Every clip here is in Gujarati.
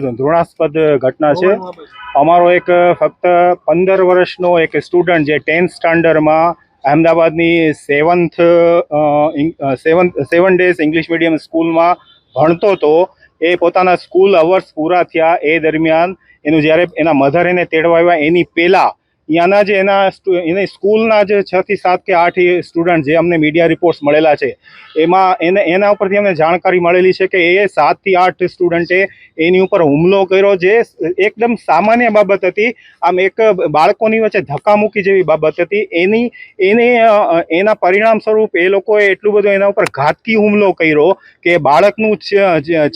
ધૃણાસ્પદ ઘટના છે. અમારો એક ફક્ત પંદર વર્ષનો એક સ્ટુડન્ટ જે ટેન્થ સ્ટાન્ડર્ડમાં અહેમદાબાદની seventh seven seven days English medium સ્કૂલમાં ભણતો હતો. એ પોતાના સ્કૂલ અવર્સ પૂરા થયા. એ દરમિયાન એનું જ્યારે એના મધર એને તેડવા આવ્યા એની પહેલાં ત્યાંના જે એના એને સ્કૂલના જે છ થી સાત કે આઠ સ્ટુડન્ટ જે અમને મીડિયા રિપોર્ટ્સ મળેલા છે, એમાં એને, એના ઉપરથી અમને જાણકારી મળેલી છે કે એ સાતથી આઠ સ્ટુડન્ટે એની ઉપર હુમલો કર્યો જે એકદમ સામાન્ય બાબત હતી. આમ એક બાળકોની વચ્ચે ધક્કામુક્કી જેવી બાબત હતી. એની, એને એના પરિણામ સ્વરૂપ એ લોકોએ એટલું બધું એના ઉપર ઘાતકી હુમલો કર્યો કે બાળકનું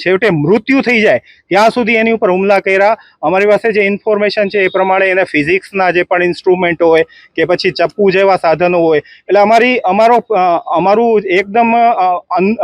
છેવટે મૃત્યુ થઈ જાય. ત્યાં સુધી એની ઉપર હુમલા કર્યા. અમારી પાસે જે ઇન્ફોર્મેશન છે એ પ્રમાણે એને ફિઝિક્સના જે પણ ઇન્સ્ટ્રુમેન્ટ હોય કે પછી ચપ્પુ જેવા સાધનો હોય. એટલે અમારી, અમારો અમારું એકદમ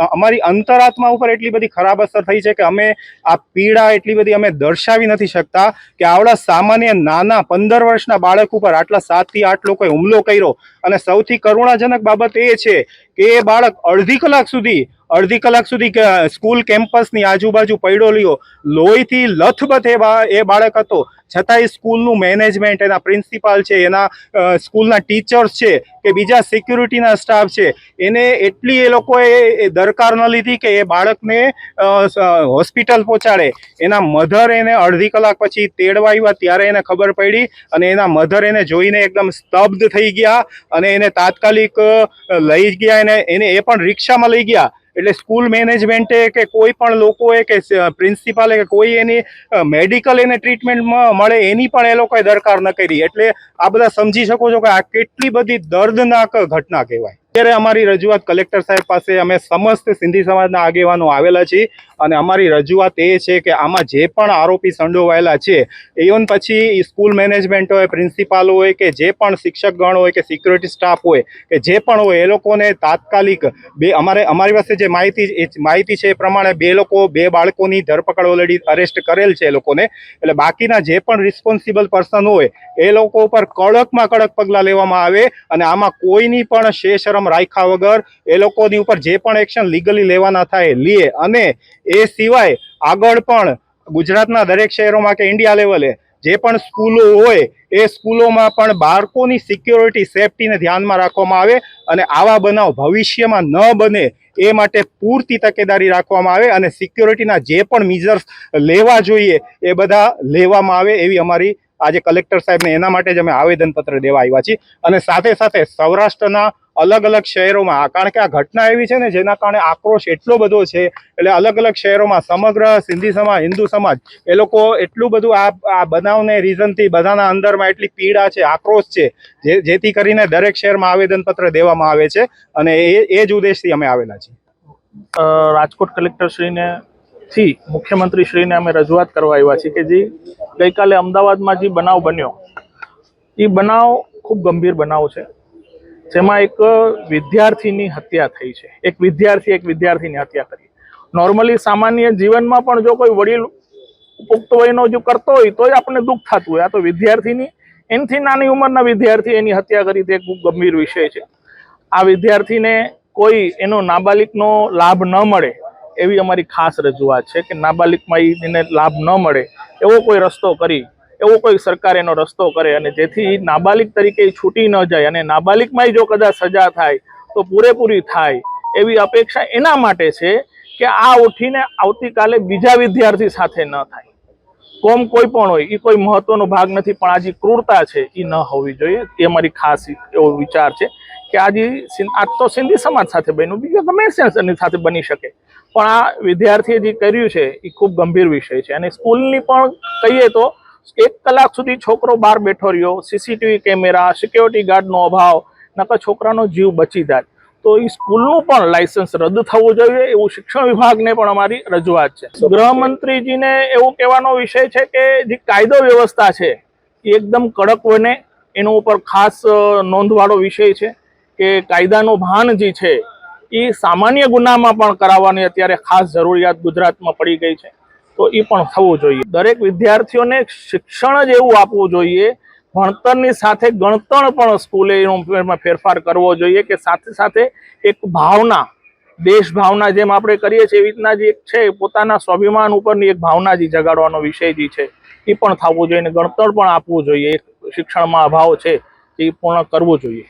અમારી અંતરાત્મા ઉપર એટલી બધી ખરાબ અસર થઈ છે કે અમે આ પીડા એટલી બધી અમે દર્શાવી નથી શકતા કે આવડા સામાન્ય નાના પંદર વર્ષના બાળક ઉપર આટલા સાતથી આઠ લોકોએ હુમલો કર્યો. અને સૌથી કરુણાજનક બાબત એ છે કે એ બાળક અડધી કલાક સુધી અડધી કલાક સુધી સ્કૂલ કેમ્પસની આજુબાજુ પડ્યો લ્યો લોહીથી લથબથ એવા એ બાળક હતો. છતાંય સ્કૂલનું મેનેજમેન્ટ, એના પ્રિન્સિપાલ છે, એના સ્કૂલના ટીચર્સ છે, કે બીજા સિક્યુરિટીના સ્ટાફ છે, એને એટલી એ લોકોએ દરકાર ન લીધી કે એ બાળકને હોસ્પિટલ પહોંચાડે. એના મધર એને અડધી કલાક પછી તેડવા આવ્યા, ત્યારે એને ખબર પડી અને એના મધર એને જોઈને એકદમ સ્તબ્ધ થઈ ગયા અને એને તાત્કાલિક લઈ ગયા. એને એને એ પણ રિક્ષામાં લઈ ગયા. એટલે સ્કૂલ મેનેજમેન્ટે કે કોઈ પણ લોકોએ કે પ્રિન્સિપાલે કે કોઈ એની મેડિકલ એને ટ્રીટમેન્ટમાં મળે એની પણ એ લોકોએ દરકાર ન કરી. એટલે આ બધા સમજી શકો છો કે આ કેટલી બધી દર્દનાક ઘટના કહેવાય. અત્યારે અમારી રજૂઆત કલેક્ટર સાહેબ પાસે અમે સમસ્ત સિંધી સમાજના આગેવાનો આવેલા છીએ અને અમારી રજૂઆત એ છે કે આમાં જે પણ આરોપી સંડોવાયેલા છે ઇવન પછી સ્કૂલ મેનેજમેન્ટ હોય, પ્રિન્સિપાલ હોય કે જે પણ શિક્ષકગણ હોય કે સિક્યુરિટી સ્ટાફ હોય કે જે પણ હોય, એ લોકોને તાત્કાલિક બે અમારે, અમારી પાસે જે માહિતી માહિતી છે એ પ્રમાણે બે લોકો, બે બાળકોની ધરપકડ ઓલરેડી અરેસ્ટ કરેલ છે એ લોકોને. એટલે બાકીના જે પણ રિસ્પોન્સિબલ પર્સન હોય, એ લોકો ઉપર કડકમાં કડક પગલાં લેવામાં આવે અને આમાં કોઈની પણ શેષરમ રાખ્યા વગર એ લોકોની ઉપર જે પણ એક્શન લીગલી લેવાના થાય, લે. અને એ સિવાય આગળ પણ ગુજરાતના દરેક શહેરોમાં કે ઇન્ડિયા લેવલે જે પણ સ્કૂલો હોય, એ સ્કૂલોમાં પણ બાળકોની સિક્યોરિટી સેફટીને ધ્યાનમાં રાખવામાં આવે અને આવા બનાવ ભવિષ્યમાં ન બને એ માટે પૂરતી તકેદારી રાખવામાં આવે અને સિક્યોરિટીના જે પણ મિઝર્સ લેવા જોઈએ એ બધા લેવામાં આવે એવી અમારી આજે કલેક્ટર સાહેબને એના માટે જ અમે આવેદનપત્ર દેવા આવ્યા છીએ. અને સાથે સાથે સૌરાષ્ટ્રના અલગ અલગ શહેરોમાં. કારણ કે આ ઘટના એવી છે ને, જેના કારણે આક્રોશ એટલો બધો છે, એટલે અલગ અલગ શહેરોમાં સમગ્ર સિંધી સમાજ, હિન્દુ સમાજ, એ લોકો એટલું બધું આ આ બનાવને રીઝનથી બધાના અંદરમાં એટલી પીડા છે, આક્રોશ છે, જે, જેથી કરીને દરેક શહેરમાં આવેદનપત્ર દેવામાં આવે છે અને એ એ જ ઉદ્દેશથી અમે આવેલા છીએ. રાજકોટ કલેક્ટરશ્રીને થી મુખ્યમંત્રીશ્રીને અમે રજૂઆત કરવા આવ્યા છીએ કે જે, ગઈકાલે અમદાવાદમાં જે બનાવ બન્યો એ બનાવ ખૂબ ગંભીર બનાવ છે. જેમાં એક વિદ્યાર્થીની હત્યા થઈ છે. એક વિદ્યાર્થી એક વિદ્યાર્થીની હત્યા કરી. નોર્મલી સામાન્ય જીવનમાં પણ જો કોઈ વડીલ પુખ્ત વયનો જો કરતો હોય, તોય આપણને દુઃખ થતું હોય. આ તો વિદ્યાર્થીની, એનથી નાની ઉંમરના વિદ્યાર્થી એની હત્યા કરી. તે ખૂબ ગંભીર વિષય છે. આ વિદ્યાર્થીને કોઈ એનો નાબાલિકનો લાભ ન મળે એવી અમારી ખાસ રજૂઆત છે કે નાબાલિકમાં એને લાભ ન મળે એવો કોઈ રસ્તો કરી એવો કોઈ સરકાર એનો રસ્તો કરે અને જેથી નાબાલિક તરીકે છૂટી ન જાય અને નાબાલિકમાં જો કદાચ સજા થાય, તો પૂરેપૂરી થાય એવી અપેક્ષા એના માટે છે કે આ ઉઠીને આવતીકાલે બીજા વિદ્યાર્થી સાથે ન થાય. કોમ કોઈ પણ હોય એ કોઈ મહત્વનો ભાગ નથી, પણ આજે ક્રૂરતા છે એ ન હોવી જોઈએ. એ અમારી ખાસ એવો વિચાર છે કે આજે આજ તો સિંધી સમાજ સાથે બન્યું, બીજા ગમે સેન્સરની સાથે બની શકે. પણ આ વિદ્યાર્થીએ જે કર્યું છે એ ખૂબ ગંભીર વિષય છે. અને સ્કૂલની પણ કહીએ તો એક કલાક સુધી છોકરો બહાર બેઠો રહ્યો સીસીટીવી કેમેરા સિક્યોરિટી ગાર્ડનો અભાવ, નકર છોકરાનો જીવ બચી જાય. તો એ સ્કૂલનું પણ લાયસન્સ રદ થવું જોઈએ એવું શિક્ષણ વિભાગને પણ અમારી રજૂઆત છે. ગૃહમંત્રીજીને એવું કહેવાનો વિષય છે કે જે કાયદો વ્યવસ્થા છે, એ એકદમ કડક બને. એનો ઉપર ખાસ નોંધવાળો વિષય છે કે કાયદાનું ભાન જે છે એ સામાન્ય ગુનામાં પણ કરાવવાની અત્યારે ખાસ જરૂરિયાત ગુજરાતમાં પડી ગઈ છે. તો એ પણ થવું જોઈએ. દરેક વિદ્યાર્થીઓને શિક્ષણ જ એવું આપવું જોઈએ. ભણતરની સાથે ગણતર પણ સ્કૂલે ફેરફાર કરવો જોઈએ કે સાથે સાથે એક ભાવના, દેશ ભાવના જેમ આપણે કરીએ છીએ, એવી રીતના જે છે પોતાના સ્વાભિમાન ઉપરની એક ભાવના જે જગાડવાનો વિષય જે છે એ પણ થવું જોઈએ અને ગણતર પણ આપવું જોઈએ. એક શિક્ષણમાં અભાવ છે એ પૂર્ણ કરવું જોઈએ.